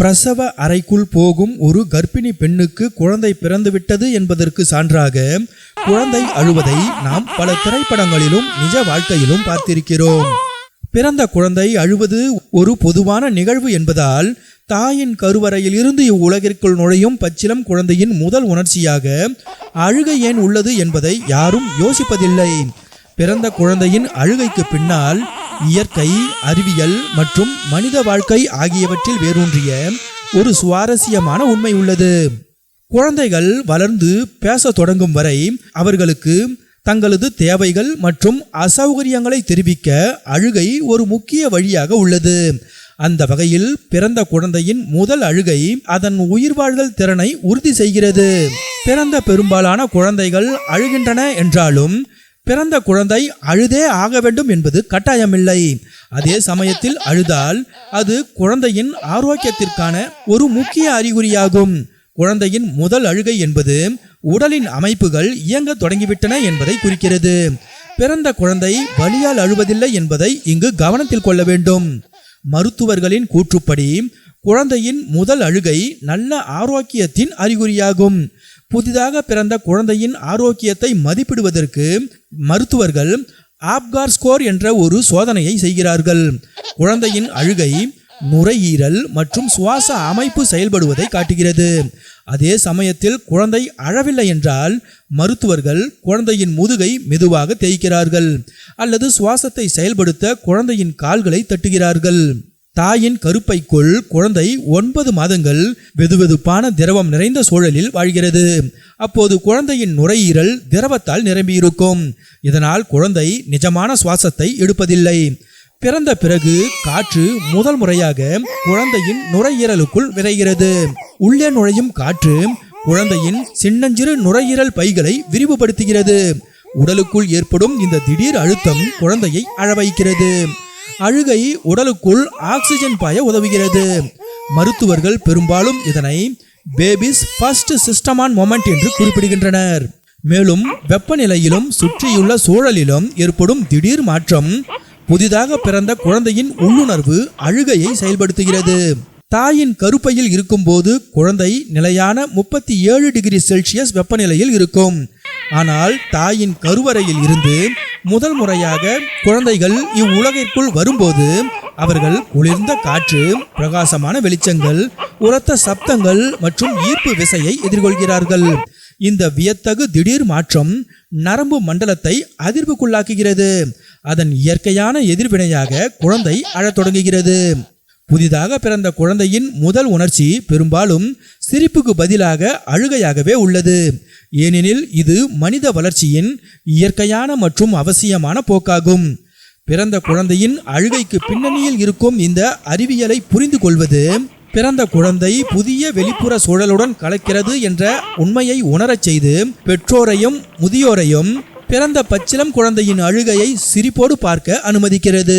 பிரசவ அறைக்குள் போகும் ஒரு கர்ப்பிணி பெண்ணுக்கு குழந்தை பிறந்துவிட்டது என்பதற்கு சான்றாக குழந்தை அழுவதை நாம் பல திரைப்படங்களிலும் நிஜ வாழ்க்கையிலும் பார்த்திருக்கிறோம். பிறந்த குழந்தை அழுவது ஒரு பொதுவான நிகழ்வு என்பதால் தாயின் கருவறையில் இருந்து இவ்வுலகிற்குள் நுழையும் பச்சிலம் குழந்தையின் முதல் உணர்ச்சியாக அழுகை ஏன் உள்ளது என்பதை யாரும் யோசிப்பதில்லை. பிறந்த குழந்தையின் அழுகைக்கு பின்னால் இயற்கை அறிவியல் மற்றும் மனித வாழ்க்கை ஆகியவற்றில் வேரூன்றிய ஒரு சுவாரஸ்யமான உண்மை உள்ளது. குழந்தைகள் வளர்ந்து பேசத் தொடங்கும் வரை அவர்களுக்கு தங்களது தேவைகள் மற்றும் அசௌகரியங்களை தெரிவிக்க அழுகை ஒரு முக்கிய வழியாக உள்ளது. அந்த வகையில் பிறந்த குழந்தையின் முதல் அழுகை அதன் உயிர்வாழ்தல் திறனை உறுதி செய்கிறது. பிறந்த பெரும்பாலான குழந்தைகள் அழுகின்றன என்றாலும் பிறந்த குழந்தை அழுதே ஆக வேண்டும் என்பது கட்டாயமில்லை. அதே சமயத்தில் அழுதால் அது குழந்தையின் ஆரோக்கியத்திற்கான ஒரு முக்கிய அறிகுறியாகும். குழந்தையின் முதல் அழுகை என்பது உடலின் அமைப்புகள் இயங்க தொடங்கிவிட்டன என்பதை குறிக்கிறது. பிறந்த குழந்தை வலியால் அழுவதில்லை என்பதை இங்கு கவனத்தில் கொள்ள வேண்டும். மருத்துவர்களின் கூற்றுப்படி குழந்தையின் முதல் அழுகை நல்ல ஆரோக்கியத்தின் அறிகுறியாகும். புதிதாக பிறந்த குழந்தையின் ஆரோக்கியத்தை மதிப்பிடுவதற்கு மருத்துவர்கள் ஆப்கார் ஸ்கோர் என்ற ஒரு சோதனையை செய்கிறார்கள். குழந்தையின் அழுகை நுரையீரல் மற்றும் சுவாச அமைப்பு செயல்படுவதை காட்டுகிறது. அதே சமயத்தில் குழந்தை அழவில்லை என்றால் மருத்துவர்கள் குழந்தையின் முதுகை மெதுவாக தேய்க்கிறார்கள். அல்லது சுவாசத்தை செயல்படுத்த குழந்தையின் கால்களை தட்டுகிறார்கள். தாயின் கருப்பைக்குள் குழந்தை ஒன்பது மாதங்கள் வெதுவெதுப்பான திரவம் நிறைந்த சூழலில் வாழ்கிறது. அப்போது குழந்தையின் நுரையீரல் திரவத்தால் நிரம்பியிருக்கும். இதனால் குழந்தை நிஜமான சுவாசத்தை எடுப்பதில்லை. பிறந்த பிறகு காற்று முதல் முறையாக குழந்தையின் நுரையீரலுக்குள் விரைகிறது. உள்ளே நுழையும் காற்று குழந்தையின் சின்னஞ்சிறு நுரையீரல் பைகளை விரிவுபடுத்துகிறது. உடலுக்குள் ஏற்படும் இந்த திடீர் அழுத்தம் குழந்தையை அழவைக்கிறது வைக்கிறது. அழுகை உடலுக்குள் ஆக்சிஜன் பாய உதவுகிறது. மருத்துவர்கள் பெரும்பாலும் இதனை பேபிஸ் ஃபர்ஸ்ட் சிஸ்டமான் மொமெண்ட் என்று குறிப்பிடுகின்றனர். மேலும் வெப்பநிலையிலும் சுற்றியுள்ள சூழலிலும் ஏற்படும் திடீர் மாற்றம் புதிதாக பிறந்த குழந்தையின் உள்ளுணர்வு அழுகையை செயல்படுத்துகிறது. தாயின் கருப்பையில் இருக்கும்போது குழந்தை நிலையான முப்பத்தி ஏழு டிகிரி செல்சியஸ் வெப்பநிலையில் இருக்கும். ஆனால் தாயின் கருவறையில் இருந்து முதல் முறையாக குழந்தைகள் இவ்வுலகிற்குள் வரும்போது அவர்கள் குளிர்ந்த காற்று பிரகாசமான வெளிச்சங்கள் உரத்த சப்தங்கள் மற்றும் ஈர்ப்பு விசையை எதிர்கொள்கிறார்கள். இந்த வியத்தகு திடீர் மாற்றம் நரம்பு மண்டலத்தை அதிர்வுக்குள்ளாக்குகிறது. அதன் இயற்கையான எதிர்வினையாக குழந்தை அழத் தொடங்குகிறது. புதிதாக பிறந்த குழந்தையின் முதல் உணர்ச்சி பெரும்பாலும் சிரிப்புக்கு பதிலாக அழுகையாகவே உள்ளது. ஏனெனில் இது மனித வளர்ச்சியின் இயற்கையான மற்றும் அவசியமான போக்காகும். பிறந்த குழந்தையின் அழுகைக்கு பின்னணியில் இருக்கும் இந்த அறிவியலை புரிந்து கொள்வது பிறந்த குழந்தை புதிய வெளிப்புற சூழலுடன் கலக்கிறது என்ற உண்மையை உணரச் செய்து பெற்றோரையும் முதியோரையும் பிறந்த பச்சிலம் குழந்தையின் அழுகையை சிரிப்போடு பார்க்க அனுமதிக்கிறது.